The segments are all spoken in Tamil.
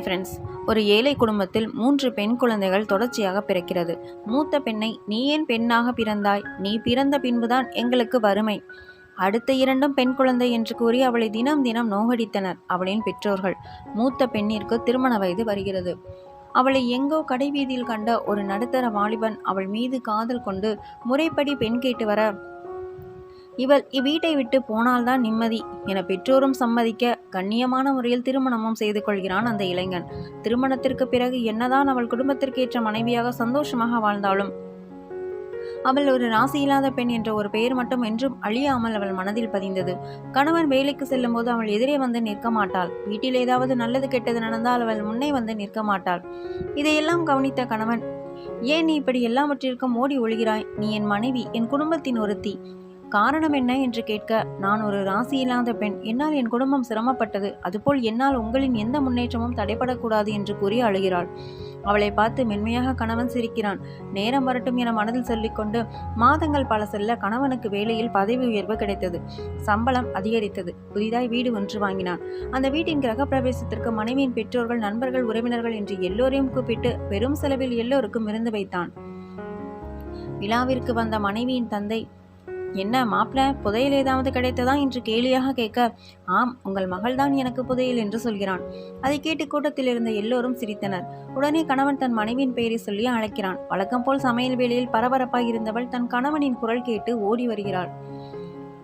ஃப்ரெண்ட்ஸ் ஒரு ஏழை குடும்பத்தில் மூன்று பெண் குழந்தைகள் தொடர்ச்சியாக பிறக்கிறது. மூத்த பெண்ணை நீ ஏன் பெண்ணாக பிறந்தாய்? நீ பிறந்த பின்புதான் எங்களுக்கு வறுமை. அடுத்த இரண்டும் பெண் குழந்தை என்று கூறி அவளை தினம் தினம் நோகடித்தனர் அவளின் பெற்றோர்கள். மூத்த பெண்ணிற்கு திருமண வயது வருகிறது. அவளை எங்கோ கடைவீதியில் கண்ட ஒரு நடுத்தர வாலிபன் அவள் மீது காதல் கொண்டு முறைப்படி பெண் கேட்டு வர இவள் இவ்வீட்டை விட்டு போனால்தான் நிம்மதி என பெற்றோரும் சம்மதிக்க கண்ணியமான முறையில் திருமணமும் செய்து கொள்கிறான் அந்த இளைஞன். திருமணத்திற்கு பிறகு என்னதான் அவள் குடும்பத்திற்கு ஏற்ற மனைவியாக சந்தோஷமாக வாழ்ந்தாலும் அவள் ஒரு ராசி இல்லாத பெண் என்ற ஒரு பெயர் மட்டும் என்றும் அழியாமல் அவள் மனதில் பதிந்தது. கணவன் வேலைக்கு செல்லும் போது அவள் எதிரே வந்து நிற்க மாட்டாள். வீட்டில் ஏதாவது நல்லது கெட்டது நடந்தால் அவள் முன்னே வந்து நிற்க மாட்டாள். இதையெல்லாம் கவனித்த கணவன் ஏன் நீ இப்படி எல்லாவற்றிற்கும் ஓடி ஒழுகிறாய்? நீ என் மனைவி என் குடும்பத்தின் ஒருத்தி. காரணம் என்ன என்று கேட்க நான் ஒரு ராசி இல்லாத பெண். என்னால் என் குடும்பம் சிரமப்பட்டது. அதுபோல் என்னால் உங்களின் எந்த முன்னேற்றமும் தடைபடக்கூடாது என்று கூறி அழுகிறாள். அவளை பார்த்து மென்மையாக கணவன் சிரிக்கிறான். நேரம் வரட்டும் என மனதில் சொல்லிக்கொண்டு மாதங்கள் பல செல்ல கணவனுக்கு வேலையில் பதவி உயர்வு கிடைத்தது. சம்பளம் அதிகரித்தது. புதிதாய் வீடு ஒன்று வாங்கினான். அந்த வீட்டின் கிரகப்பிரவேசத்திற்கு மனைவியின் பெற்றோர்கள் நண்பர்கள் உறவினர்கள் என்று எல்லோரையும் கூப்பிட்டு பெரும் செலவில் எல்லோருக்கும் விருந்து வைத்தான். விழாவிற்கு வந்த மனைவியின் தந்தை என்ன மாப்பிள்ள புதையல் ஏதாவது கிடைத்ததா என்று கேலியாக கேட்க ஆம் உங்கள் மகள்தான் எனக்கு புதையல் என்று சொல்கிறான். அதை கேட்டு கூட்டத்தில் இருந்த எல்லோரும் சிரித்தனர். உடனே கணவன் தன் மனைவியின் பெயரை சொல்லி அழைக்கிறான். வழக்கம் போல் சமையல் வேளையில் பரபரப்பாக இருந்தவள் தன் கணவனின் குரல் கேட்டு ஓடி வருகிறாள்.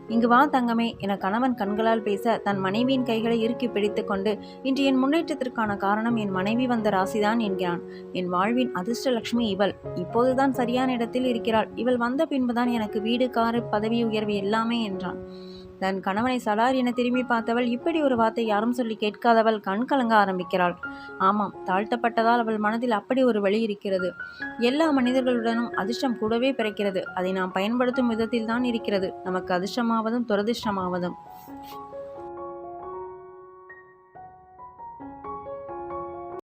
இங்கு வா தங்கமே என கணவன் கண்களால் பேச தன் மனைவியின் கைகளை இறுக்கி பிடித்து கொண்டு இன்று என் முன்னேற்றத்திற்கான காரணம் என் மனைவி வந்த ராசிதான் என்கிறான். என் வாழ்வின் அதிர்ஷ்டலட்சுமி இவள். இப்போதுதான் சரியான இடத்தில் இருக்கிறாள். இவள் வந்த பின்புதான் எனக்கு வீடு காரு பதவி உயர்வு எல்லாமே என்றான். தன் கணவனை சலார் என திரும்பி பார்த்தவள் இப்படி ஒரு வார்த்தை யாரும் சொல்லி கேட்காதவள் கண் கலங்க ஆரம்பிக்கிறாள். ஆமாம் தாழ்த்தப்பட்டதால் அவள் மனதில் அப்படி ஒரு வழி இருக்கிறது. எல்லா மனிதர்களுடனும் அதிர்ஷ்டம் கூடவே பிறக்கிறது. அதை நாம் பயன்படுத்தும் விதத்தில் தான் இருக்கிறது. நமக்கு அதிர்ஷ்டமாவதும் துரதிர்ஷ்டமாவதும்.